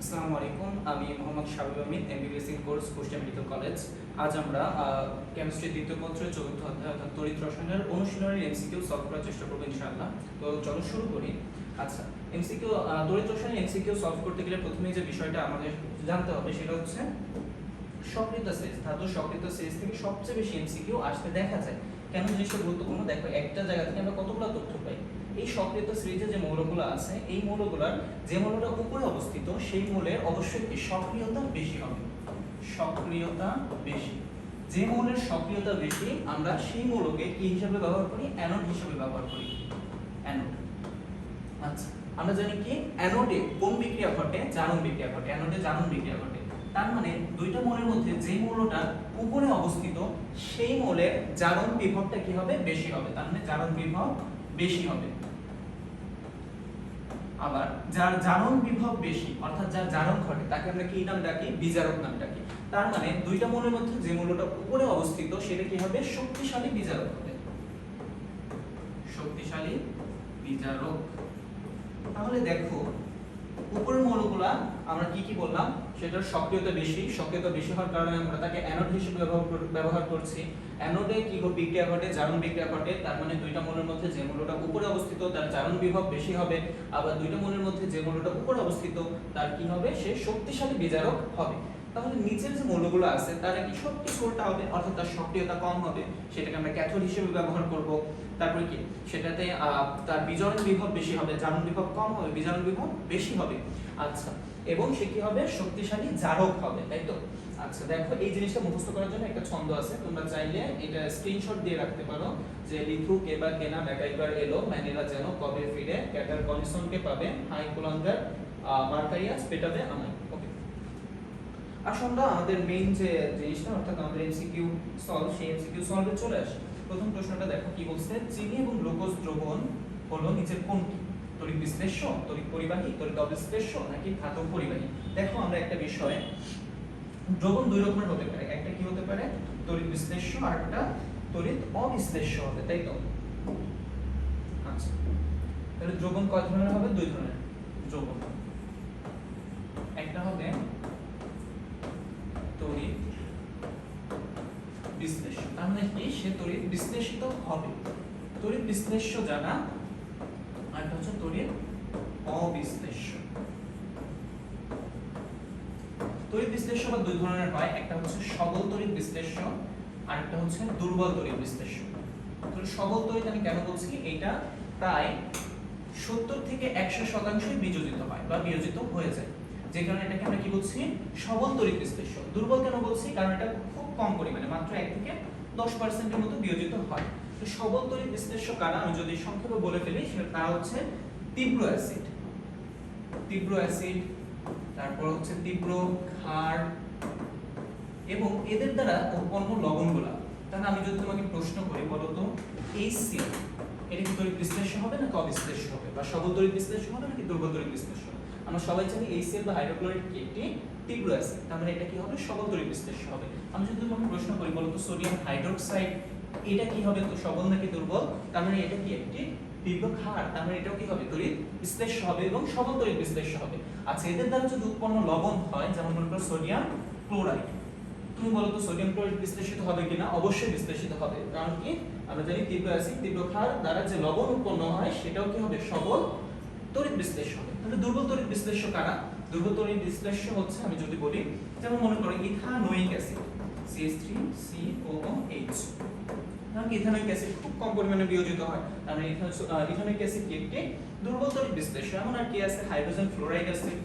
আসসালামু আলাইকুম, আমি Mohammad Shabib Amin MBBS in course Kushtia medical college. আজ আমরা কেমিস্ট্রি দ্বিতীয় পত্রের চতুর্থ অধ্যায় অর্থাৎ তড়িৎ রসায়নের অনুশীলনের এমসিকিউ সলভ করার চেষ্টা করব ইনশাআল্লাহ। তো চলো শুরু করি। আচ্ছা এমসিকিউ তড়িৎ রসায়নের এমসিকিউ সলভ করতে গেলে প্রথমেই যে বিষয়টা আমাদের জানতে হবে সেটা হচ্ছে সক্রিয় সিরিজ ধাতু সক্রিয় সিরিজ থেকে সবচেয়ে বেশি এমসিকিউ আসতে দেখা যায়। কেন জিনিসটা গুরুত্বপূর্ণ? দেখো, একটা জায়গা থেকে আমরা কতগুলো তথ্য এই সক্রিয়তা সিরিজে যে মৌলগুলো আছে, এই মৌলগুলোর যে মৌলটা উপরে অবস্থিত, সেই মৌলের অবশ্যই কি সক্রিয়তা বেশি হবে? সক্রিয়তা বেশি। যে মৌলের সক্রিয়তা বেশি, আমরা সেই মৌলকে কি হিসাবে ব্যবহার করি? অ্যানোড হিসাবে ব্যবহার করি। অ্যানোড। আচ্ছা আমরা জানি কি? অ্যানোডে কোন বিক্রিয়া ঘটে? জারণ বিক্রিয়া ঘটে। অ্যানোডে জারণ বিক্রিয়া ঘটে। তার মানে দুইটা মৌলের মধ্যে যে মৌলটা উপরে অবস্থিত, সেই মৌলের জারণ বিভবটা কি হবে? বেশি হবে। তার মানে জারণ বিভব বেশি হবে। আবার যার জারণ বিভব বেশি, অর্থাৎ যার জারণ ঘটে, তাকে আমরা কি নাম ডাকি? বিজারক নাম ডাকি। তার মানে দুইটা মূলের মধ্যে যে মূলটা উপরে অবস্থিত, সেটা কি হবে? শক্তিশালী বিজারক হবে। শক্তিশালী বিজারক। তাহলে দেখো উপরের মৌলগুলা আমরা কি কি বললাম? সেটার সক্রিয়তা বেশি। সক্রিয়তা বেশি হওয়ার কারণে আমরা তাকে অ্যানোড হিসেবে ব্যবহার ব্যবহার করছি। অ্যানোডে কি বিক্রিয়া ঘটে, জারণ বিক্রিয়া ঘটে, তার মানে দুইটা মৌলের মধ্যে যে মৌলটা উপরে অবস্থিত, তার জারণ বিভব বেশি হবে। আবার দুইটা মৌলের মধ্যে যে মৌলটা উপরে অবস্থিত, তার কি হবে? সে শক্তিশালী বিজারক হবে। তাহলে নিচের যে মৌলগুলো আছে, তারা কি কিছু হবে, অর্থাৎ তার সক্রিয়তা কম হবে, সেটাকে আমরা ক্যাথোড হিসেবে ব্যবহার করব। তারপরে কি? সেটাতে তার বিজারণ বিভব বেশি হবে, জারণ বিভব কম হবে, বিজারণ বিভব বেশি হবে। আচ্ছা এবং সে কি হবে? শক্তিশালী জারক হবে, তাই তো? আচ্ছা দেখো, এই জিনিসটা মুখস্থ করার জন্য একটা ছন্দ আছে, তোমরা চাইলে এটা স্ক্রিনশট দিয়ে রাখতে পারো, যে লিথু কেবা কেনা ব্যাকাইবার এলো ম্যানেরা যেন কবে ফিরে ক্যাটার কনিসনকে পাবে, হাই কুলাঙ্গার মার্কারিয়াস, পেটাবে আমায়। ওকে আসলে আমাদের মেইন যে জিনিসটা, অর্থাৎ আমাদের এমসিকিউ সলভ সেই এমসিকিউ সলভে চলে আসি। প্রথম প্রশ্নটা দেখো, কি বলছে? চিনি এবং গ্লুকোজ দ্রবণ হলো নিচের কোনটি তড়িৎ বিশ্লেষ্য, তড়িৎ পরিবাহী, তড়িৎ অবিশ্লেষ্য, নাকি ধাতব পরিবাহী? দেখো আমরা একটা বিষয়, দ্রবণ দুই রকমের হতে পারে। একটা কি হতে পারে? তড়িৎ বিশ্লেষ্য, আর একটা তড়িৎ অবিশ্লেষ্য হবে, তাই তো? আচ্ছা তাহলে দ্রবণ কয় ধরনের হবে? দুই ধরনের দ্রবণ একটা হবে তড়িৎ বিশ্লেষ্য তার মানে কি? সে তড়িৎ বিশ্লেষিত হবে। তড়িৎ বিশ্লেষ্য যারা আর হচ্ছে তড়িৎ অবিশ্লেষ্য। তড়িৎ বিশ্লেষ্য বা দুই ধরনের হয়। একটা হচ্ছে সবল তড়িৎ বিশ্লেষ্য, আর একটা হচ্ছে দুর্বল তড়িৎ বিশ্লেষ্য। তো সবল তড়িৎ আমি কেন বলছি? এটা প্রায় সত্তর থেকে একশো শতাংশই বিযোজিত হয় বা বিয়োজিত হয়ে যায়। যে কারণে এটাকে আমরা কি বলছি? সবল তড়িৎ বিশ্লেষ্য দুর্বল কেন বলছি? কারণ এটা খুব কম পরিমাণে, মাত্র এক থেকে দশ পার্সেন্টের মতো বিয়োজিত হয়। তো সবল তড়িৎ বিশ্লেষ্য কারা? আমি যদি সংক্ষেপে বলে ফেলি সেটা তারা হচ্ছে তীব্র অ্যাসিড। তীব্র অ্যাসিড, তারপর হচ্ছে তীব্র ক্ষার, এবং এদের দ্বারা উৎপন্ন লবণগুলা। তাহলে আমি যদি তোমাকে প্রশ্ন করি, বলো তো এই সি এটা কি তড়িৎ বিশ্লেষ্য হবে নাকি অবিশ্লেষ্য হবে? বা সবল তড়িৎ বিশ্লেষ্য হবে নাকি দুর্বল তড়িৎ বিশ্লেষ্য আমরা সবাই জানি এই সেল বা হাইড্রোক্লোরিক কি একটি তীব্র অ্যাসিড তার মানে এটা কি হবে? সবল তড়িৎ বিশ্লেষ্য হবে। আমি যদি তোমাকে প্রশ্ন করি, বলো তো সোডিয়াম হাইড্রোক্সাইড এটা কি হবে? তো সবল নাকি দুর্বল? তার মানে এটা কি একটি তীব্র ক্ষার, তার মানে এটাও কি হবে? তড়িৎ বিশ্লেষ্য হবে এবং সবল তড়িৎ বিশ্লেষ্য হবে। আচ্ছা এদের দ্বারা যদি উৎপন্ন লবণ হয়, যেমন মনে করো সোডিয়াম ক্লোরাইড তুমি বলো তো সোডিয়াম ক্লোরাইড বিশ্লেষিত হবে কিনা? অবশ্যই বিশ্লেষিত হবে। কারণ কি? আমরা জানি তীব্র অ্যাসিড তীব্র ক্ষার দ্বারা যে লবণ উৎপন্ন হয়, সেটাও কি হবে? সবল তড়িৎ বিশ্লেষ্য হবে তাহলে দুর্বল তড়িৎ বিশ্লেষ্য কারা? দুর্বল তড়িৎ বিশ্লেষ্য হচ্ছে, আমি যদি বলি, যেমন মনে করো, ইথানোয়িক অ্যাসিড CH3COOH কারণ ইথানোয়িক অ্যাসিড খুব কম পরিমাণে বিয়োজিত হয়। মানে ইথানোয়িক অ্যাসিড একটি? দুর্বল তড়িৎ বিশ্লেষ্য। এমন আর কি আছে? Hydrogen fluoride acid.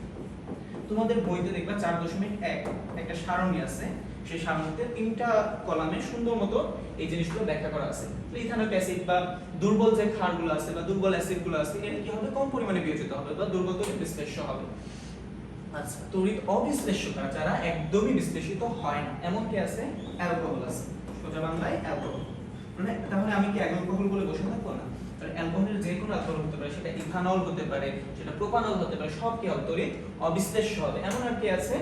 তোমাদের বইতে দেখবা চার দশমিক এক, একটা সারণী আছে। সেই সারণীতে তিনটা কলামে সুন্দর মতো এই জিনিসগুলো ব্যাখ্যা করা আছে। তো ইথানোয়িক অ্যাসিড বা দুর্বল যে ক্ষারগুলো আছে বা দুর্বল অ্যাসিডগুলো আছে, এর কি হবে? কম পরিমাণে বিয়োজিত হবে বা দুর্বল বিশ্লেষ্য হবে। আচ্ছা তড়িৎ অবিশ্লেষ্য কারা যারা একদমই বিশ্লেষিত হয় না, এমন কি আছে? অ্যালকোহল আছে। সোজা বাংলায় অ্যালকোহল। মানে তাহলে আমি কি অ্যালকোহল বলে বসে থাকব না। অ্যালকোহলের যে কোনো অ্যালকোহল হতে পারে, সেটা ইথানল হতে পারে, সেটা প্রোপানল হতে পারে, সব কি হবে তড়িৎ অবিশ্লেষ্য হবে। এমন আর কি আছে?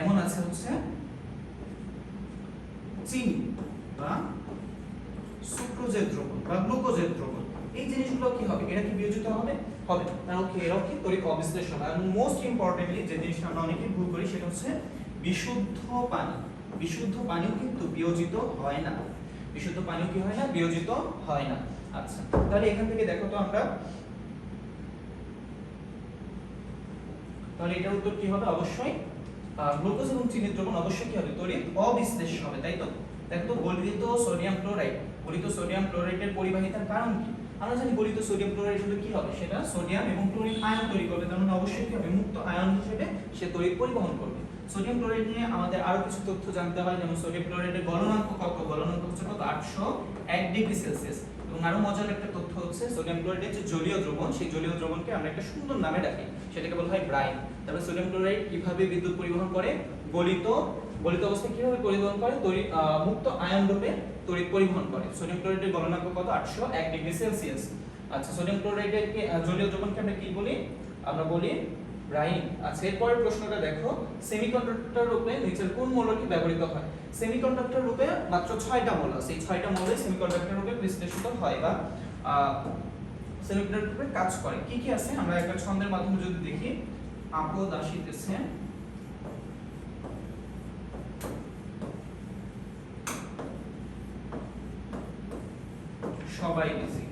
এমন আছে হচ্ছে চিনি বা সুক্রোজের দ্রবণ বা গ্লুকোজের দ্রবণ। এই জিনিসগুলো কি হবে? এরা কি বিয়োজিত হবে? হবে। কারণ কি এরাও কি তড়িৎ অবিশ্লেষ হবে আর মোস্ট ইম্পর্টেন্টলি যে জিনিসটা আমরা অনেকেই ভুল করি সেটা হচ্ছে বিশুদ্ধ পানি। বিশুদ্ধ পানিও কিন্তু বিয়োজিত হয় না। বিশুদ্ধ পানিও কি হয় না? বিয়োজিত হয় না। আচ্ছা তাহলে এখান থেকে দেখো তো আমরা। তাহলে এটার উত্তর কি হবে? অবশ্যই গ্লুকোজ এবং চিনির দ্রবণ অবশ্যই কি হবে? তড়িৎ অবিশ্লেষ্য হবে, তাই তো? দেখো তো, গলিত সোডিয়াম ক্লোরাইড। গলিত সোডিয়াম ক্লোরাইডের পরিবাহিতার কারণ কি? আমরা জানি গলিত সোডিয়াম ক্লোরাইড হলে কি হবে? সেটা সোডিয়াম এবং ক্লোরিন আয়ন তৈরি করবে। তার মানে অবশ্যই কি হবে? মুক্ত আয়ন হিসেবে সে তড়িৎ পরিবহন করবে। সোডিয়াম ক্লোরাইড নিয়ে আমাদের আরও কিছু তথ্য জানতে হয়, যেমন সোডিয়াম ক্লোরাইডের গলনাঙ্ক কত গলনাঙ্ক হচ্ছে কত? 801 ডিগ্রি সেলসিয়াস। এবং আরও মজার একটা তথ্য হচ্ছে সোডিয়াম ক্লোরাইডের যে জলীয় দ্রবণ, সেই জলীয় দ্রবণকে আমরা একটা সুন্দর নামে ডাকি। সেটাকে বলা হয় ব্রাইন তারপরে সোডিয়াম ক্লোরাইড কীভাবে বিদ্যুৎ পরিবহন করে? গলিত গলিত অবস্থায় কীভাবে পরিবহন করে? তড়িৎ মুক্ত আয়ন রূপে তড়িৎ পরিবহন করে। সোডিয়াম ক্লোরাইডের গলনাঙ্ক কত? 801 ডিগ্রি সেলসিয়াস। আচ্ছা সোডিয়াম ক্লোরাইডের জলীয় দ্রবণকে আমরা কি বলি? আমরা বলি ব্রাইন আচ্ছা এরপরের প্রশ্নটা দেখো। সেমিকন্ডাক্টর রূপে নিচের কোন মৌলটি ব্যবহৃত হয়? সেমিকন্ডাক্টর রূপে মাত্র ছয়টা মৌল আছে। এই 6টা মৌলে সেমিকন্ডাক্টর রূপে বিশ্লেষিত হয় বা সেমিকন্ডাক্টর রূপে কাজ করে। কি কি আছে? আমরা একটা ছন্দের মাধ্যমে যদি দেখি আপদ আসিতেছে সবাই বিজি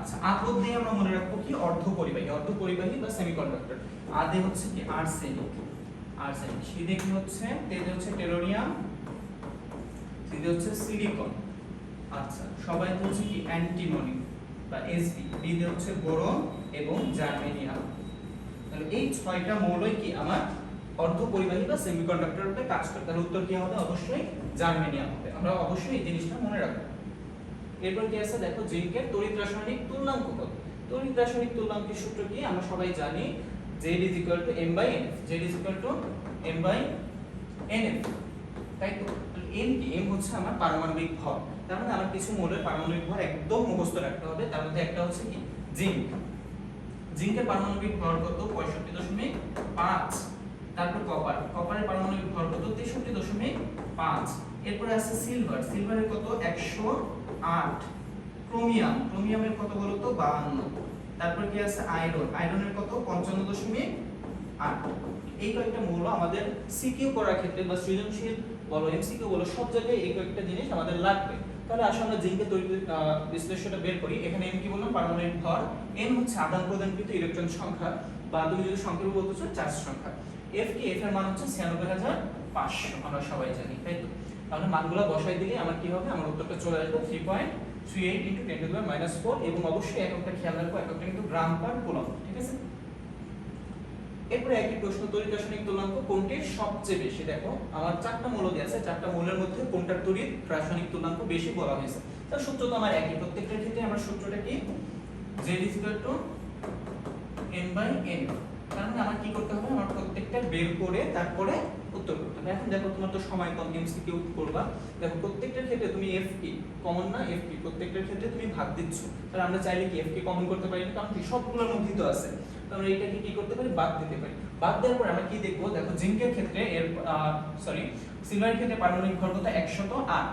আচ্ছা আপদ দিয়ে আমরা মনে রাখব কি অর্ধ পরিবাহী অর্ধ পরিবাহী বা সেমিকন্ডাক্টর আদে হচ্ছে কি আর্সেনিক? আর্সেনিক। সিদে কি হচ্ছে? তেজে হচ্ছে টেলোরিয়াম সিদে হচ্ছে সিলিকন। আচ্ছা সবাই হচ্ছে কি অ্যান্টিমনি বা এসপি ডিতে হচ্ছে বোরন এবং জার্মেনিয়াম। তাহলে এই ছয়টা মৌলই কি আমার অর্ধ পরিবাহী বা সেমিকন্ডাক্টর রূপে কাজ করে? তাহলে উত্তর কি হবে? অবশ্যই জার্মেনিয়াম হবে। আমরা অবশ্যই এই জিনিসটা মনে রাখব। এরপর কি আছে? দেখো জিঙ্কের তড়িৎ রাসায়নিক তুলনাঙ্ক কত? তড়িৎ রাসায়নিক তুল্যাঙ্কের সূত্র কি? আমরা সবাই জানি Z is equal to M by N Z is equal to M by NF তাই তো M কি? M হচ্ছে আমার পারমাণবিক ভর। তার মানে আমার কিছু মৌলের পারমাণবিক ভর একদম মুখস্থ রাখতে হবে। তার মধ্যে একটা হচ্ছে কি? জিঙ্ক জিঙ্কের পারমাণবিক ভর কত? পঁয়ষট্টি দশমিক পাঁচ। তারপর কপার কপারের পারমাণবিক ভর কত? তেষট্টি দশমিক পাঁচ। এরপরে আছে সিলভার সিলভারের কত? একশো আট। ক্রোমিয়াম ক্রোমিয়ামের কত বলো তো বাহান্ন। তারপর কি আছে? আয়রন আয়রনের কত? পঞ্চান্ন দশমিক আট। এই কয়েকটা মৌল আমাদের সিকিউ করার ক্ষেত্রে বা সৃজনশীল বলো এমসিকিউ বলো, সব জায়গায় এই কয়েকটা জিনিস আমাদের লাগবে। তাহলে আসলে আমরা জিঙ্কের তৈরি বিশ্লেষণটা বের করি। এখানে এম কি বললাম? পারমাণবিক ভর। এন হচ্ছে আদান প্রদানকৃত ইলেকট্রন সংখ্যা বা তুমি যদি সংখ্যা বলতে চাও, চার্জ সংখ্যা। এফ কি? এফ এর মান হচ্ছে ছিয়ানব্বই হাজার পাঁচশো। আমরা সবাই জানি, তাই তো? তাহলে মানগুলো বসাই দিলে আমার কি হবে? আমার উত্তরটা চলে আসবে three point three eight into ten to the minus four এবং অবশ্যই এককটা খেয়াল রাখব এককটা কিন্তু গ্রাম পার কুলম ঠিক আছে? এরপরে একটি প্রশ্ন, তড়িৎ রাসায়নিক তুল্যাঙ্ক কোনটির সবচেয়ে বেশি? দেখো, আমার চারটা মৌল দেওয়া আছে চারটা মৌলের মধ্যে কোনটার তড়িৎ রাসায়নিক তুল্যাঙ্ক বেশি বলা হয়েছে? তার সূত্র তো আমার একই, প্রত্যেকটার ক্ষেত্রে আমার সূত্রটা কি? z is equal to n by মানে আমার কি করতে হবে? আমার প্রত্যেকটা বের করে তারপরে উত্তর করতে হবে। এখন দেখো তোমার তো সময় কম এমসিকিউ করবা। দেখো প্রত্যেকটার ক্ষেত্রে তুমি এফ কি কমন না? এফ কি প্রত্যেকটার ক্ষেত্রে তুমি ভাগ দিচ্ছ। তাহলে আমরা চাইলে কি এফ কে কমন করতে পারি না? কারণ সবগুলোর মধ্যেই তো আছে। তাহলে এটাকে কি করতে পারি? বাদ দিতে পারি। বাদ দেওয়ার পর আমরা কি দেখব? দেখো জিঙ্কের ক্ষেত্রে এর সরি সিলভারের ক্ষেত্রে পারমাণবিক ভর কত? 108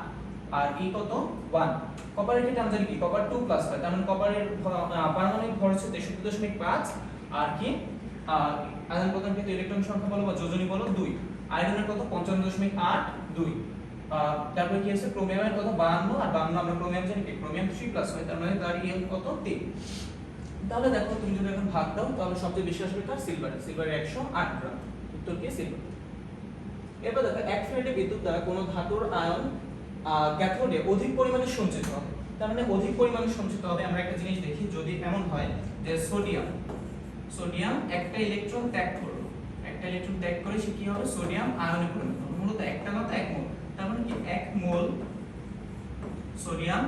আর ই কত? 1 কপারের ক্ষেত্রে আমরা জানি কি? কপার 2 প্লাস হয় তার মানে কপারের পারমাণবিক ভর হচ্ছে 63.5 আর কি? আহ, আদান প্রদান ক্ষেত্রে ইলেকট্রন সংখ্যা বলো বা যোজনী বলো 2 আয়রনের কত? 55.8 2 আহ, তারপরে কি আছে? ক্রোমিয়ামের কত? 52 আর 52 আমরা ক্রোমিয়াম জানি কি? ক্রোমিয়াম 3 প্লাস হয় তার মানে তার ইয়ে কত? 3 তাহলে দেখো তুমি যদি এখন ভাগ দাও তাহলে সবচেয়ে বেশি আসবে কার? সিলভার সিলভার 108 গ্রাম। উত্তর কি? সিলভার এবার দেখো এক ফ্যারাডে বিদ্যুৎ দ্বারা কোনো ধাতুর আয়ন ক্যাথোডে অধিক পরিমাণে সঞ্চিত হবে। তার মানে অধিক পরিমাণে সঞ্চিত হবে। আমরা একটা জিনিস দেখি যদি এমন হয় যে সোডিয়াম সোডিয়াম একটা ইলেকট্রন ত্যাগ করল। একটা ইলেকট্রন ত্যাগ করে সে কি হবে? সোডিয়াম আয়নে পরিণত হবে। মূলত একটা তো এক মোল। তার মানে কি? এক মোল সোডিয়াম,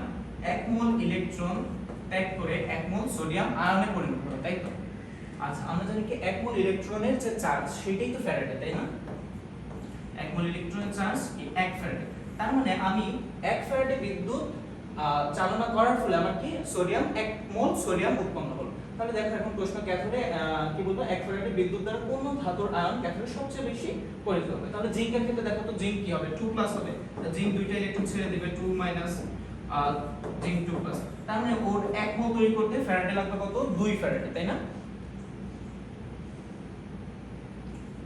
এক মোল ইলেকট্রন ত্যাগ করে এক মোল সোডিয়াম আয়নে পরিণত হবে, তাই তো? আচ্ছা আমরা জানি কি এক মোল ইলেকট্রনের যে চার্জ, সেটাই তো ফ্যারাডে, তাই না? এক মোল ইলেকট্রনের চার্জ কি? এক ফ্যারাডে। তার মানে আমি এক ফ্যারাডে বিদ্যুৎ চালনা করার ফলে আমার কি? সোডিয়াম, এক মোল সোডিয়াম উৎপন্ন তাহলে দেখো এখন প্রশ্ন ক্যাথোডে কি বলব এক ফ্যারাডে বিদ্যুৎ দ্বারা কোন ধাতুর আয়ন ক্যাথোডে সবচেয়ে বেশি পরিচিত হবে? তাহলে জিঙ্কের ক্ষেত্রে দেখো তো জিঙ্ক কি হবে? 2 প্লাস হবে। জিঙ্ক দুইটা ইলেকট্রন ছেড়ে দিবে 2 মাইনাস জিঙ্ক 2 প্লাস তার মানে ওর এক মোল তৈরি করতে ফ্যারাডে লাগবে কত? 2 ফ্যারাডে, তাই না?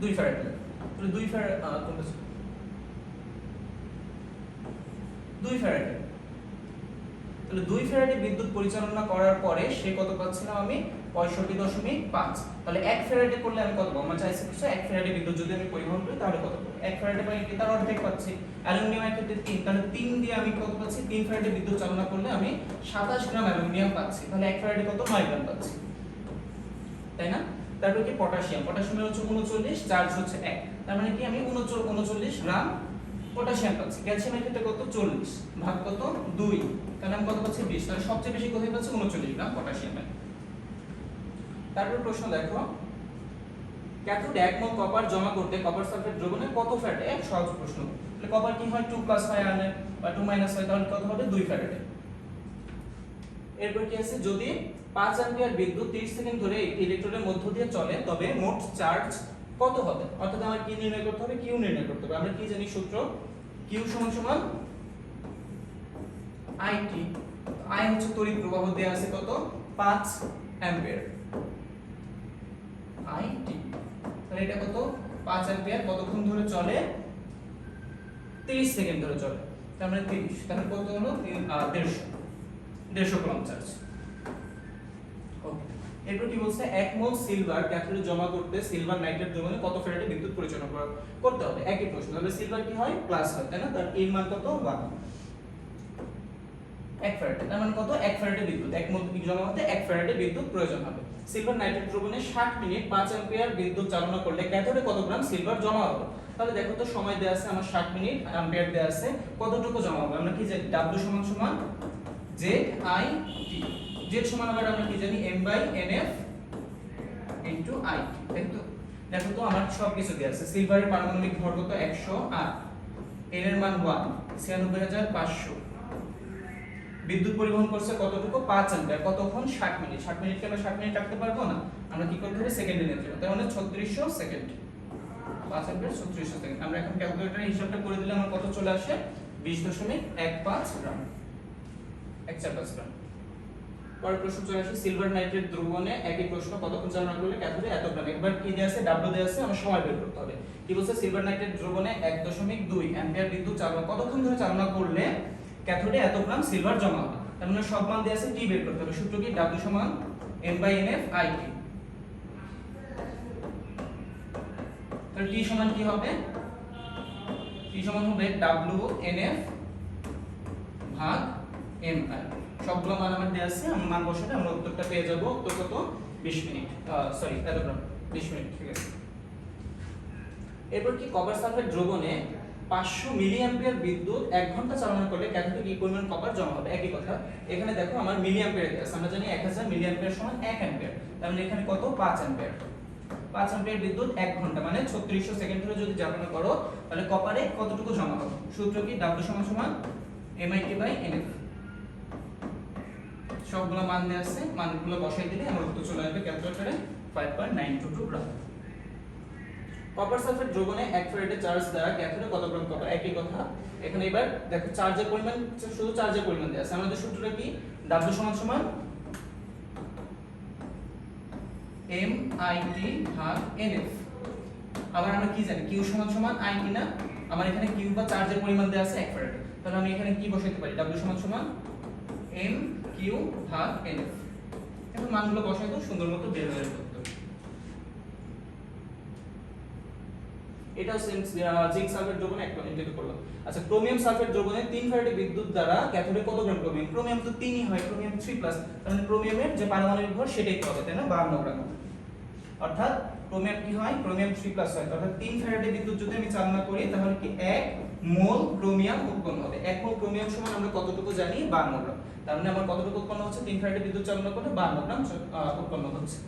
2 ফ্যারাডে। তাহলে 2 ফ্যারাডে কোনটা ছিল? 2 ফ্যারাডে। তাহলে 2 ফ্যারাডে বিদ্যুৎ পরিচালনা করার পরে সে কত পাচ্ছিলাম আমি? 65.5 তাহলে 1 ফ্যারাডে করলে আমি কত পাবো? আমার চাইছে কিছু 1 ফ্যারাডে বিদ্যুৎ যদি আমি পরিবহন করি তাহলে কত 1 ফ্যারাডে পাই কি? তার অর্ধেক পাচ্ছি। অ্যালুমিনিয়ামের ক্ষেত্রে 3 তাহলে 3 দিয়ে আমি কত পাচ্ছি? 3 ফ্যারাডে বিদ্যুৎ চালনা করলে আমি 27 গ্রাম অ্যালুমিনিয়াম পাচ্ছি। তাহলে 1 ফ্যারাডে কত? নয় গ্রাম পাচ্ছি। তাই না? তারপর কি? পটাশিয়াম। পটাশিয়ামের হচ্ছে 39 চার্জ হচ্ছে এক। তার মানে কি? আমি 39 গ্রাম পটাশিয়াম পাচ্ছি ক্যালসিয়ামের ক্ষেত্রে কত? 40 ভাগ কত? 2 তাহলে আমি কত পাচ্ছি 20 তাহলে সবচেয়ে বেশি কোথায় পাচ্ছি? 39 গ্রাম পটাশিয়ামে তারপর প্রশ্ন দেখো ক্যাথোড এক মোল কপার জমা করতে কপার সালফেট দ্রবণে কত ফ্যারাডে এক, সহজ প্রশ্ন। তাহলে কপার কি হয়? 2 প্লাস হয় আয়নে বা 2 মাইনাস হয় তাহলে কত হবে? 2 ফ্যারাডে এরপর কি আছে? যদি 5 অ্যাম্পিয়ার বিদ্যুৎ 30 সেকেন্ড ধরে একটি ইলেকট্রনের মধ্য দিয়ে চলে, তবে মোট চার্জ কত হবে? অর্থাৎ আমার কি নির্ণয় করতে হবে? কিউ নির্ণয় করতে হবে। আমরা কি জানি সূত্র? কিউ সমান সমান আইটি আই হচ্ছে তড়িৎ প্রবাহ দেয়া আছে কত? 5 অ্যাম্পিয়ার। আইটি তাহলে এটা কত? 5 অ্যাম্পিয়ার। কতক্ষণ ধরে চলে? 30 সেকেন্ড ধরে চলে। তার মানে 30 তাহলে কত হলো? 150 150 কুলম্ব চার্জ। এরপর কি বলছে? এক মোল সিলভার ক্যাথোডে জমা করতে সিলভার নাইট্রেট দ্রবণে কত ফ্যারাডে বিদ্যুৎ পরিচালনা করা করতে হবে? একই প্রশ্ন। তাহলে সিলভার কি হয়? প্লাস হয়, তাই না? তার এর মান কত? 1 এক ফ্যারাডে তার মানে কত? এক ফ্যারাডে বিদ্যুৎ। এক মোল জমা হতে? এক ফ্যারাডে বিদ্যুৎ প্রয়োজন হবে। সিলভার নাইট্রেট দ্রবণে 60 মিনিট 5 অ্যাম্পিয়ার বিদ্যুৎ চালনা করলে ক্যাথোডে কত গ্রাম সিলভার জমা হবে? তাহলে দেখো তো, সময় দেয়া আছে আমার 60 মিনিট অ্যাম্পিয়ার দেয়া আছে, কতটুকু জমা হবে? আমরা কি জানি? W সমান সমান জেড আই টি জেড সমান আবার আমরা কি জানি? M by N F into I তাই তো? দেখো তো আমার সব কিছু দেওয়া আছে। সিলভারের পারমাণবিক ভর কত একশো আট এন এর মান ওয়ান ছিয়ানব্বই হাজার পাঁচশো। বিদ্যুৎ পরিবহন করছে কতটুকু? পাঁচ অ্যাম্পিয়ার কতক্ষণ? ষাট মিনিট। ষাট মিনিটকে আমরা ষাট মিনিট রাখতে পারব না? আমরা কি করতে হবে? সেকেন্ডে নিতে হবে তার মানে ছত্রিশশো সেকেন্ড পাঁচ অ্যাম্পিয়ার ছত্রিশশো সেকেন্ড আমরা এখন ক্যালকুলেটরে হিসাবটা করে দিলে আমার কত চলে আসে? বিশ দশমিক এক পাঁচ গ্রাম। এক চার পাঁচ গ্রাম। পরের প্রশ্ন চলে আসে সিলভার নাইট্রেট দ্রবণে একই প্রশ্ন, কতক্ষণ চালনা করলে ক্যাথোডে এত গ্রাম একবার কি দেয়া আছে? ডাব্লিউ দেয়া আছে, আমার সময় বের করতে হবে। কি বলছে? সিলভার নাইট্রেট দ্রবণে 1.2 অ্যাম্পিয়ার বিদ্যুৎ চালনা কতক্ষণ ধরে চালনা করলে ক্যাথোডে এত গ্রাম সিলভার জমা হবে? তার মানে সব মান দেয়া আছে টি বের করতে হবে। সূত্র কি? ডাব্লু সমান M by N F I T তাহলে টি সমান কি হবে? টি সমান হবে ডাব্লিউ এন এফ ভাগ এম আই সবগুলো মান আছে, আমি মান বসালে আমরা উত্তরটা পেয়ে যাব। উত্তর কত? 20 মিনিট। সরি গ্রাম 20 মিনিট, ঠিক আছে। এরপর কি কপার সালফেট দ্রবণে 500 মিলি অ্যাম্পিয়ার বিদ্যুৎ 1 ঘণ্টা চালনা করলে ক্যাথোডে কি পরিমাণ কপার জমা হবে। একই কথা। এখানে দেখো আমার মিলি অ্যাম্পিয়ার দেওয়া আছে। আমরা জানি 1000 মিলি অ্যাম্পিয়ার সমান 1 অ্যাম্পিয়ার তার মানে এখানে কত? 5 অ্যাম্পিয়ার 5 অ্যাম্পিয়ার বিদ্যুৎ 1 ঘণ্টা। মানে 3600 সেকেন্ড ধরে যদি চালনা করো, তাহলে কপারে কতটুকু জমা হবে? সূত্র কি? W সমান সমান MIT বাই NF সবগুলো মান দেওয়া আছে, মানগুলো বসাই দিলে আমার উত্তর চলে আসবে ক্যালকুলেটরে 5.922 গ্রাম কপার সালফেট দ্রবণে 1 ফ্যারাডে চার্জ দ্বারা ক্যাথোডে কত গ্রাম কপার একই কথা। এখানে এবার দেখো চার্জের পরিমাণ, শুধু চার্জের পরিমাণ দেওয়া আছে। আমাদের সূত্রটা কি? W সমান সমান এম আই টি ভাগ এনএফ আবার আমরা কি জানি? কিউ সমান সমান আই টি না? আমার এখানে কিউ বা চার্জের পরিমাণ দেওয়া আছে 1 ফ্যারাডে। তাহলে আমি এখানে কি বসাতে পারি? W সমান সমান এম কিউ ভাগ এনএফ এখন মানগুলো বসাই তো, সুন্দর মতো বের হয়ে যাবে এটা এটাও জিঙ্ক সালফেট দ্রবণে একটা ইন্টিগ্রেট করলাম। আচ্ছা ক্রোমিয়াম সালফেট দ্রবণে 3 ফ্যারাডে বিদ্যুৎ দ্বারা ক্যাথোডে কত গ্রাম ক্রোমিয়াম ক্রোমিয়াম তো 3ই হয় ক্রোমিয়াম 3 প্লাস তাহলে ক্রোমিয়ামের যে পারমাণবিক ভর সেটাই পাবে তাই না? 52 গ্রাম অর্থাৎ ক্রোমিয়াম কি হয়? ক্রোমিয়াম 3 প্লাস হয়। অর্থাৎ 3 ফ্যারাডে বিদ্যুৎ যদি আমি চালনা করি, তাহলে কি 1 মোল ক্রোমিয়াম উৎপন্ন হবে। 1 মোল ক্রোমিয়াম সমান আমরা কতটুকু জানি? 52 গ্রাম। তার মানে আমার কতটুকু উৎপন্ন হচ্ছে? 3 ফ্যারাডে বিদ্যুৎ চালনা করলে 52 গ্রাম উৎপন্ন হচ্ছে।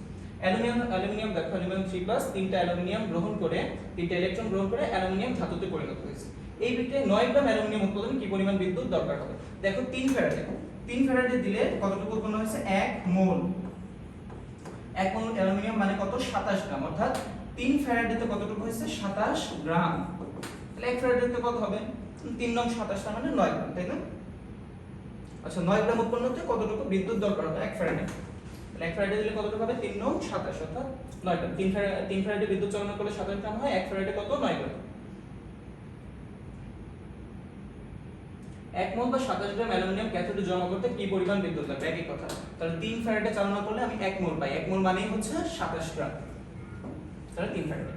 অ্যালুমিনিয়াম অ্যালুমিনিয়াম দেখো, অ্যালুমিনিয়াম 3 প্লাস তিনটা অ্যালুমিনিয়াম গ্রহণ করে, তিনটা ইলেকট্রন গ্রহণ করে অ্যালুমিনিয়াম ধাতুতে পরিণত হয়েছে। এই বিক্রিয়ায় 9 গ্রাম অ্যালুমিনিয়াম উৎপাদন কি পরিমাণ বিদ্যুৎ দরকার হবে? দেখো 3 ফ্যারাডে 3 ফ্যারাডে দিলে কতটুকু উৎপন্ন হয়েছে? 1 মোল। এক অ্যালুমিনিয়াম মানে কত? সাতাশ গ্রাম। অর্থাৎ তিন ফ্যারাডেতে কতটুকু হয়েছে? সাতাশ গ্রাম। তাহলে এক ফ্যারাডেতে কত হবে? তিন নং সাতাশ, তার মানে নয় গ্রাম, তাই না? আচ্ছা নয় গ্রাম উৎপন্ন হতে কতটুকু? বিদ্যুৎ দরকার হবে এক ফ্যারাডে। তাহলে এক ফ্যারাডে দিলে কতটুকু হবে? তিন নং সাতাশ, অর্থাৎ নয় গ্রাম। তিন ফ্যারাডে তিন ফ্যারাডে বিদ্যুৎ চালনা করলে সাতাশ গ্রাম হয়, এক ফ্যারাডে কত? নয় গ্রাম। এক মোল বা সাতাশ গ্রাম অ্যালুমিনিয়াম ক্যাথোডে জমা করতে কি পরিমাণ বিদ্যুৎ লাগবে? একই কথা। তাহলে তিন ফ্যারাডে চালনা করলে আমি এক মোল পাই। এক মোল মানেই হচ্ছে সাতাশ গ্রাম। তাহলে তিন ফ্যারাডে।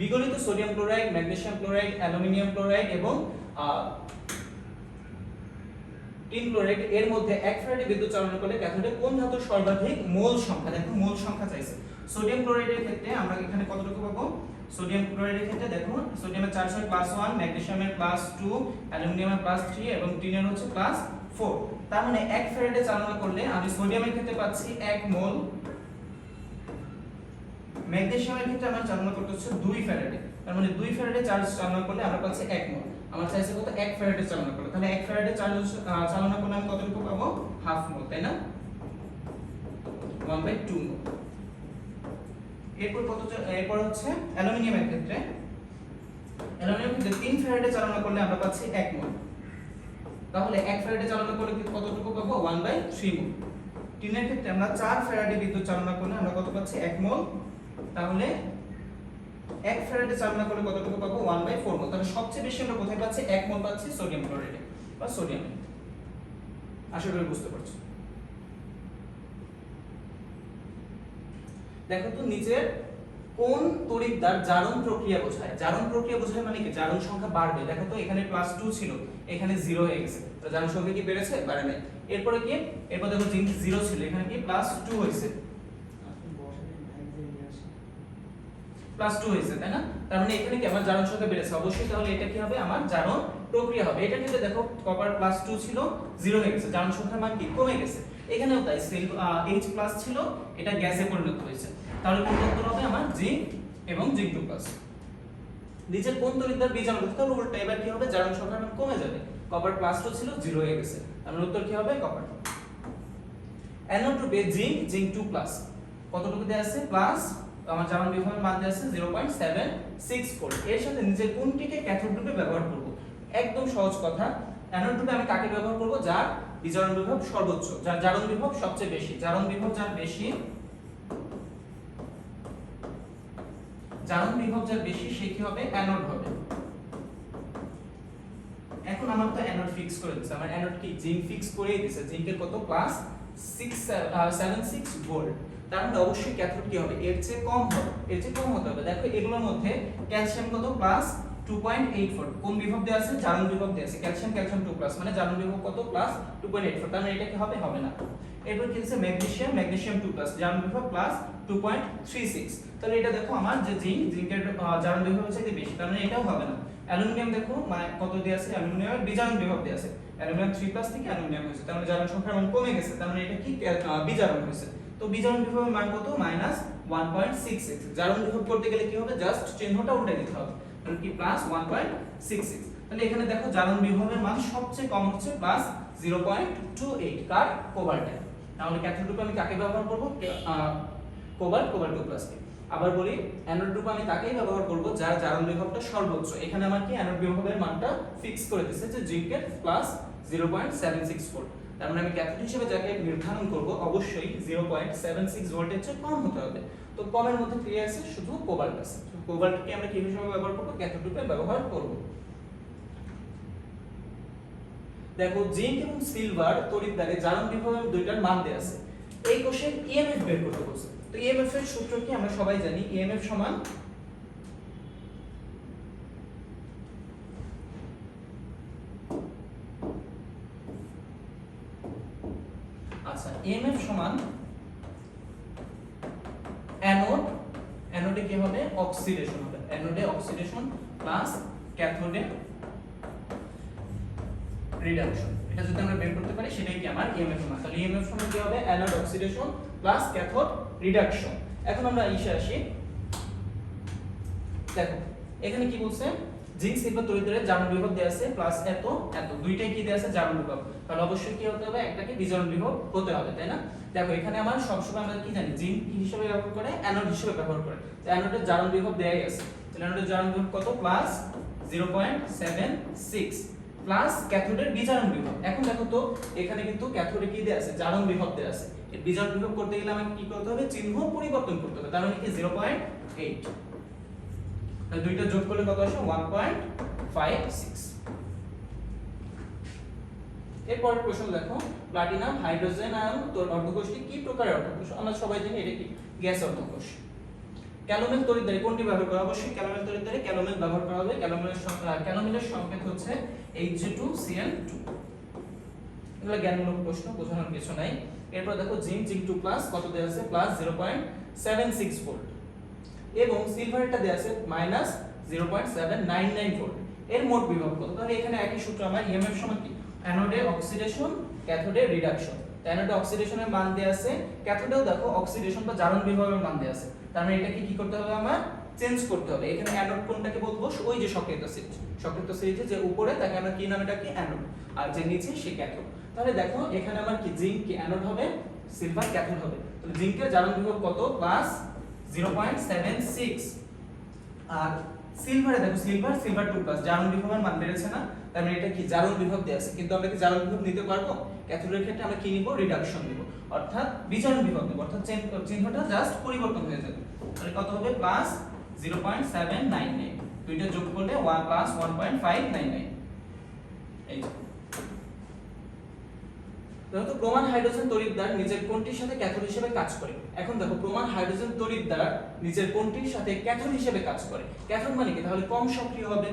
বিগলিত sodium chloride, magnesium chloride, aluminium chloride এবং টিন ক্লোরাইড, এর মধ্যে এক ফ্যারাডে বিদ্যুৎ চালনা করলে ক্যাথোডে কোন ধাতুর সর্বাধিক মোল সংখ্যা? দেখো মোল সংখ্যা চাইছে। সোডিয়াম ক্লোরাইডের ক্ষেত্রে আমরা এখানে কতটুকু পাবো? সোডিয়াম ক্লোরাইডের ক্ষেত্রে দেখো সোডিয়ামের চার ছয় প্লাস ওয়ান ম্যাগনেসিয়ামের প্লাস টু অ্যালুমিনিয়ামের প্লাস থ্রি এবং টিনের হচ্ছে প্লাস ফোর তার মানে এক ফ্যারাডে চালনা করলে আমি সোডিয়ামের ক্ষেত্রে পাচ্ছি এক মোল। ম্যাগনেসিয়ামের ক্ষেত্রে আমরা চালনা করতে হচ্ছে দুই ফ্যারাডে। তার মানে দুই ফ্যারাডে চার্জ চালনা করলে আমরা পাচ্ছি এক মোল। আমার চাইছে কত? এক ফ্যারাডে চালনা করলে। তাহলে এক ফ্যারাডে চার্জ চালনা করলে আমি কতটুকু পাবো? হাফ মোল, তাই না? 1 বাই 2 মোল। এরপর কত এরপর হচ্ছে অ্যালুমিনিয়ামের ক্ষেত্রে। অ্যালুমিনিয়ামের ক্ষেত্রে তিন ফ্যারাডে চালনা করলে আমরা পাচ্ছি এক মোল। তাহলে এক ফ্যারাডে চালনা করলে কতটুকু পাবো? 1 বাই 3 মোল। টিনের ক্ষেত্রে আমরা 4 ফ্যারাডে বিদ্যুৎ চালনা করলে আমরা কত পাচ্ছি? 1 মোল। তাহলে এক ফ্যারাডে চালনা করলে কতটুকু পাবো? 1 বাই 4 মোল। তাহলে সবচেয়ে বেশি আমরা কোথায় পাচ্ছি? 1 মোল পাচ্ছি সোডিয়াম ক্লোরাইডে বা সোডিয়ামে। আশা করি বুঝতে পারছ। দেখো তো নিচের কোন তড়িৎদ্বার জারণ প্রক্রিয়া বোঝায়। জারণ প্রক্রিয়া বোঝায় মানে কি? জারণ সংখ্যা বাড়বে। দেখো তো এখানে প্লাস টু ছিল, এখানে জিরো হয়ে গেছে তো জারণ সংখ্যা কি বেড়েছে? বাড়ে নাই। এরপরে কি? এরপর দেখো জিঙ্ক জিরো ছিল, এখানে কি? প্লাস টু হয়েছে। প্লাস টু হয়েছে, তাই না? তার মানে এখানে কি? আমার জারণ সংখ্যা বেড়েছে। অবশ্যই তাহলে এটা কি হবে? আমার জারণ প্রক্রিয়া হবে। এটা কিন্তু দেখো কপার প্লাস টু ছিল জিরো হয়ে গেছে। জারণ সংখ্যার মান কি? কমে গেছে। এখানেও তাই সেল এইচ প্লাস ছিল, এটা গ্যাসে পরিণত হয়েছে। তাহলে কোন উত্তর হবে আমার জিঙ্ক এবং জিঙ্ক টু প্লাস নিচের কোন তড়িৎদ্বার বীজাণু তাহলে উল্টা, এবার কি হবে? জারণ সংখ্যার মান কমে যাবে। কপার প্লাস টু ছিল জিরো হয়ে গেছে। তার মানে উত্তর কি হবে? কপার অ্যানোড রূপে জিঙ্ক জিঙ্ক টু প্লাস কতটুকু দেয়া আছে? প্লাস আমার জারণ বিভবের মান দেয়া আছে 0.764 এর সাথে নিচের কোনটিকে ক্যাথোড রূপে ব্যবহার করব? একদম সহজ কথা। অ্যানোড রূপে আমি কাকে ব্যবহার করব? যার বিজারণ বিভব সর্বোচ্চ, যার জারণ বিভব সবচেয়ে বেশি। জারণ বিভব যার বেশি, জারণ বিভব যার বেশি, সে কি হবে? অ্যানোড হবে। এখন আমার তো অ্যানোড ফিক্স করে দিচ্ছে। আমার অ্যানোড কি? জিঙ্ক ফিক্স করেই দিছে। জিঙ্কের কত? প্লাস 676 ভোল্ট তার মানে অবশ্যই ক্যাথোড কি হবে? এর চেয়ে কম হবে। এর চেয়ে কম হতে হবে। দেখো, এগুলোর মধ্যে ক্যালসিয়াম কত? প্লাস 2.84 কোন বিভব আছে? জারণ বিভব আছে। ক্যালসিয়াম ক্যালসিয়াম 2 প্লাস মানে জারণ বিভব কত? প্লাস 2.84 তার মানে এটা কি হবে? হবে না। এরপর কি আছে ম্যাগনেসিয়াম ম্যাগনেসিয়াম 2 প্লাস জারণ বিভব প্লাস 2.36 তাহলে এটা দেখো আমার যে জিঙ্ক জিঙ্কের জারণ বিভব হচ্ছে যে বেশি। তার মানে এটাও হবে না। অ্যালুমিনিয়াম দেখো মানে কত দেওয়া আছে? অ্যালুমিনিয়ামের বিজারণ বিভব দেওয়া আছে। অ্যালুমিনিয়াম 3 প্লাস থেকে অ্যালুমিনিয়াম হয়েছে। তার মানে জারণ সংখ্যার মান কমে গেছে। তার মানে এটা কি? বিজারণ হয়েছে। তো বিজারণ বিভবের মান কত? মাইনাস 1.66 জারণ বিভব করতে গেলে কি হবে? জাস্ট চিহ্নটা উল্টে দিতে হবে। তাহলে কি প্লাস 1.66 তাহলে এখানে দেখো বিভবের মান সবচেয়ে কম হচ্ছে প্লাস 0.28 কার? কোবাল্টে তাহলে ক্যাথোড রূপে আমি কাকে ব্যবহার করব? কোবাল্ট কোবাল্ট 2 প্লাস আবার বলি অ্যানোড রূপে আমি তাকেই ব্যবহার যার জারণ বিভবটা সর্বোচ্চ। এখানে আমার কি অ্যানোড বিভবের মানটা ফিক্স করে দিয়েছে যে জিঙ্কের প্লাস 0.764 তার মানে আমি ক্যাথোড হিসেবে যাকে নির্ধারণ করব, অবশ্যই 0.76 ভোল্টের চেয়ে কম হতে হবে। তো কমের মধ্যে কি আছে, শুধু কোবাল্ট কোবাল্টকে আমরা কি হিসেবে ব্যবহার করব? ক্যাথোড রূপে ব্যবহার করব। দেখো জিঙ্ক এবং সিলভার তড়িৎদ্বারে জারণ বিভবের দুইটার মান দেয়া আছে। এই কোশ্চেন ইএমএফ বের করতে বলছে। তো ইএমএফ এর সূত্র কি? আমরা সবাই জানি ইএমএফ সমান আচ্ছা ইএমএফ সমান অক্সিডেশন হবে অ্যানোডে অক্সিডেশন প্লাস ক্যাথোডে রিডাকশন এটা যদি আমরা বের করতে পারি, সেটাই কি আমার? ইএমএফ সমান তাহলে ইএমএফ সমান কি হবে? Anode oxidation plus cathode reduction এখন আমরা ইসে আসি। দেখো, এখানে কি বলছে? জিঙ্ক সিলভার তরিদ্দারের জারণ বিভব দেওয়া আছে প্লাস এত এত। দুইটাই কি দেওয়া আছে? জারণ বিভব। তাহলে অবশ্যই কি হতে হবে? একটাকে বিজারণ বিভব হতে হবে, তাই না? দেখো, এখানে আমার সবসময় আমরা কি জানি? জিঙ্ক কি হিসেবে ব্যবহার করে, অ্যানোড হিসেবে ব্যবহার করে। তো অ্যানোডের জারণ বিভব দেয়াই আছে। তাহলে অ্যানোডের জারণ বিভব কত? প্লাস 0.76 প্লাস ক্যাথোডের বিজারণ বিভব। এখন দেখো তো, এখানে কিন্তু ক্যাথোডে কি দেয়া আছে? জারণ বিভব দেয়া আছে। এর বিজারণ বিভব করতে গেলে আমাকে কি করতে হবে? চিহ্ন পরিবর্তন করতে হবে। তার মানে কি? 0.8 তাহলে দুইটা যোগ করলে কত আসে? 1.56 এরপর প্রশ্ন দেখো প্লাটিনাম হাইড্রোজেন আয়ন তোর অর্ধকোষটি কি প্রকারের অর্ধকোষ? আমরা সবাই জানি এটা কি? গ্যাস অর্ধকোষ। ক্যালোমেল তরিদ্দারি কোনটি ব্যবহার করা অবশ্যই ক্যালোমেল তরিদ্দারি ক্যালোমেল ব্যবহার করা হবে। ক্যালোমেলের ক্যালোমেলের সংকেত হচ্ছে Hg2Cl2 এগুলো জ্ঞানমূলক প্রশ্ন, বোঝানোর কিছু নাই। এরপর দেখো জিঙ্ক জিঙ্ক 2 প্লাস কত দেওয়া আছে? প্লাস 0.76 ভোল্ট এবং সিলভারটা দেওয়া আছে মাইনাস 0.799 ভোল্ট এর মোট বিভব কত? তাহলে এখানে একই সূত্র আমার ইএমএফ সমান কি? অ্যানোডে অক্সিডেশন ক্যাথোডে রিডাকশন অ্যানোডে অক্সিডেশনের মান দেওয়া আছে ক্যাথোডেও দেখো অক্সিডেশন বা জারণ বিভবের মান দেওয়া আছে। তার মানে এটাকে কি করতে হবে আমার চেঞ্জ করতে হবে। এখানে অ্যানোড কোনটাকে বলব? ওই যে সক্রিয় সিরিজ। সক্রিয় সিরিজে যে উপরে, তাকে আমরা কি নামে ডাকি? অ্যানোড আর যে নিচে, সে ক্যাথোড তাহলে দেখো, এখানে আমার কি জিঙ্ক কি অ্যানোড হবে? সিলভার ক্যাথোড হবে। তাহলে জিঙ্কের জারণ বিভব কত? প্লাস 0.76 আর সিলভারে দেখো সিলভার সিলভার 2 প্লাস জারণ বিভবের মান বেড়েছে না? তার মানে এটা কি? জারণ বিভব দেয়া আছে। কিন্তু আমরা কি জারণ বিভব নিতে পারব? ক্যাথোডের ক্ষেত্রে আমরা কি নিব? রিডাকশন নিব। অর্থাৎ বিজারণ বিভব নিব। অর্থাৎ চিহ্নটা জাস্ট পরিবর্তন হয়ে যাবে। তাহলে কত হবে? প্লাস 0.799 দুইটা যোগ করলে 1 প্লাস 1.599 এই যে। দেখো তো প্রমাণ হাইড্রোজেন তড়িৎদ্বার নিজের কোনটির সাথে ক্যাথোড হিসেবে কাজ করে। এখন দেখো, প্রমাণ হাইড্রোজেন তড়িৎদ্বার নিজের কোনটির সাথে ক্যাথোড হিসেবে কাজ করে। ক্যাথোড মানে কি? তাহলে কম সক্রিয় হবে।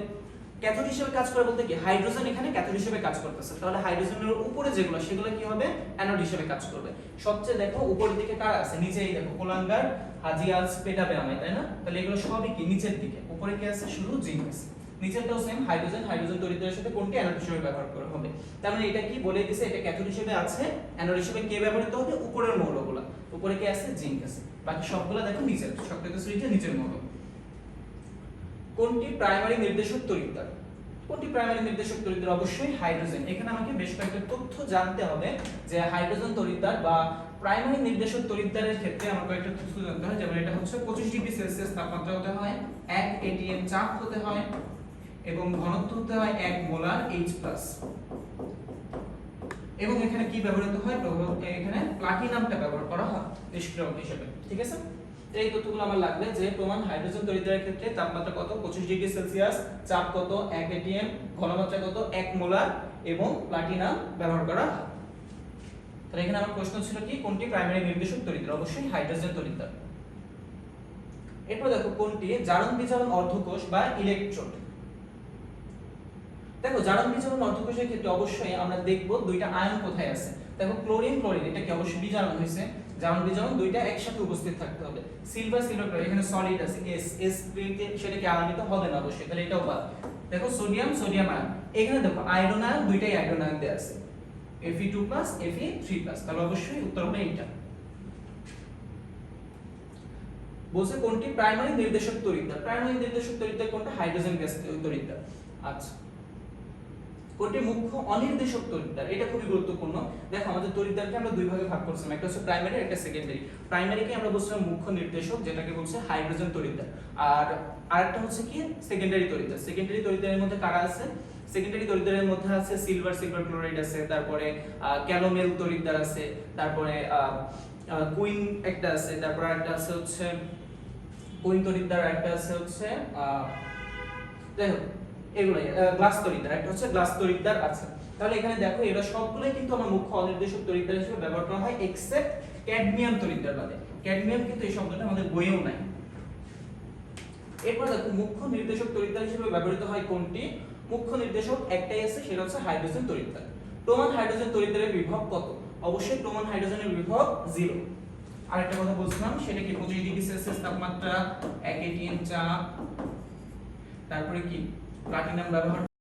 ক্যাথোড হিসেবে কাজ করে বলতে কি? হাইড্রোজেন এখানে ক্যাথোড হিসেবে কাজ করতেছে। তাহলে হাইড্রোজেনের উপরে যেগুলো, সেগুলো কি হবে? অ্যানোড হিসেবে কাজ করবে। সবচেয়ে দেখো, উপরের দিকে কারা আছে? নিচেই দেখো, কোলাঙ্গার হাজিয়াস পেটাবে আমায় তাই না? তাহলে এগুলো সবই কি? নিচের দিকে। উপরে কি আছে? শুধু জিঙ্ক আছে। নিচেরটাও সেম হাইড্রোজেন হাইড্রোজেন তরিদ্রের সাথে কোনটি অ্যানোড হিসেবে ব্যবহার করা হবে? তার মানে এটা কি বলে দিছে, এটা ক্যাথোড হিসেবে আছে অ্যানোড হিসেবে কে ব্যবহৃত হবে? উপরের মৌলগুলো। উপরে কি আছে? জিঙ্ক আছে। বাকি সবগুলো দেখো নিচের সক্রিয় সিরিজের নিচের মৌল। কোনটি প্রাইমারি নির্দেশক তরিদ্দার কোনটি প্রাইমারি নির্দেশক তরিদ্দার অবশ্যই হাইড্রোজেন এখানে আমাকে বেশ কয়েকটা তথ্য জানতে হবে যে হাইড্রোজেন তরিদ্দার বা প্রাইমারি নির্দেশক তরিদ্দারের ক্ষেত্রে আমার কয়েকটা তথ্য জানতে হয়। যেমন এটা হচ্ছে 25 ডিগ্রি সেলসিয়াস তাপমাত্রা হতে হয় 1 এটিএম চাপ হতে হয় এবং ঘনত্ব হতে হয় 1 মোলার H+ এবং এখানে কি ব্যবহৃত হয়? এখানে প্লাটিনামটা ব্যবহার করা হয় নিষ্ক্রিয়ক হিসেবে। ঠিক আছে? এই তথ্যগুলো আমার লাগবে যে, প্রমাণ হাইড্রোজেন তরিদ্রারের ক্ষেত্রে তাপমাত্রা কত? 25 ডিগ্রি সেলসিয়াস, চাপ কত? 1 এটিএম ঘনমাত্রা কত? 1 মোলার এবং প্লাটিনাম ব্যবহার করা হয়। তাহলে এখানে আমার প্রশ্ন ছিল কি? কোনটি প্রাইমারি নির্দেশক তরিদ্র অবশ্যই হাইড্রোজেন তরিদ্রার এরপর দেখো কোনটি? জারণ বিজারণ অর্ধকোষ বা ইলেকট্রোড দেখো জারণ বিজারণ অর্ধকোষের ক্ষেত্রে অবশ্যই আমরা দেখব দুইটা আয়ন কোথায় আছে। দেখো, ক্লোরিন ক্লোরিন, এটা কি অবশ্যই বিজারণ হয়েছে? জারণ বিজারণ দুইটা একসাথে উপস্থিত থাকতে হবে। সিলভার সিলভার ক্লোরাইড এখানে সলিড আছে। এস এস সেটা কি আয়নিত হবে না অবশ্যই, তাহলে এটাও বাদ। দেখো সোডিয়াম সোডিয়াম আয়ন এখানে দেখো আয়রন আয়ন দুইটাই আয়রন আয়ন দেয়া আছে। Fe2+ Fe3+ তাহলে অবশ্যই উত্তর হবে এইটা। বলছে কোনটি? প্রাইমারি নির্দেশক তড়িৎদ্বার প্রাইমারি নির্দেশক তড়িৎদ্বার কোনটা? হাইড্রোজেন গ্যাস তড়িৎদ্বার আচ্ছা। কোনটি মুখ্য অনির্দেশক তড়িৎদ্বার এটা খুবই গুরুত্বপূর্ণ। দেখো, আমাদের তড়িৎদ্বারকে আমরা দুই ভাগে ভাগ করছিলাম। একটা হচ্ছে প্রাইমারি একটা সেকেন্ডারি প্রাইমারিকে আমরা বলছিলাম মুখ্য নির্দেশক, যেটাকে বলছে হাইড্রোজেন তড়িৎদ্বার আর আরেকটা হচ্ছে কি? সেকেন্ডারি তড়িৎদ্বার সেকেন্ডারি তড়িৎদ্বারের মধ্যে কারা আছে? সেকেন্ডারি তড়িৎদ্বারের মধ্যে আছে সিলভার সিলভার ক্লোরাইড আছে, তারপরে ক্যালোমেল তড়িৎদ্বার আছে, তারপরে কুইন একটা আছে, তারপর একটা আছে হচ্ছে কুইন তড়িৎদ্বার একটা আছে হচ্ছে যাই হোক। এগুলাই গ্লাস তড়িৎদ্বার একটা হচ্ছে গ্লাস তড়িৎদ্বার আছে। তাহলে এখানে দেখো, এরা সবগুলোই কিন্তু আমার মুখ্য অনির্দেশক তড়িৎদ্বার হিসেবে ব্যবহার করা হয় এক্সেপ্ট ক্যাডমিয়াম তড়িৎদ্বার বাদে। ক্যাডমিয়াম কিন্তু এই শব্দটা আমাদের বইয়েও নাই। এরপর দেখো, মুখ্য নির্দেশক তড়িৎদ্বার হিসেবে ব্যবহৃত হয় কোনটি? মুখ্য নির্দেশক একটাই আছে, সেটা হচ্ছে হাইড্রোজেন তড়িৎদ্বার প্রমাণ হাইড্রোজেন তড়িৎদ্বারের বিভব কত? অবশ্যই প্রমাণ হাইড্রোজেনের বিভব জিরো আরেকটা কথা বলছিলাম, সেটা কি 25 ডিগ্রি সেলসিয়াস তাপমাত্রা 1 এটিএম চাপ, তারপরে কি? প্লাটিনাম ব্যবহার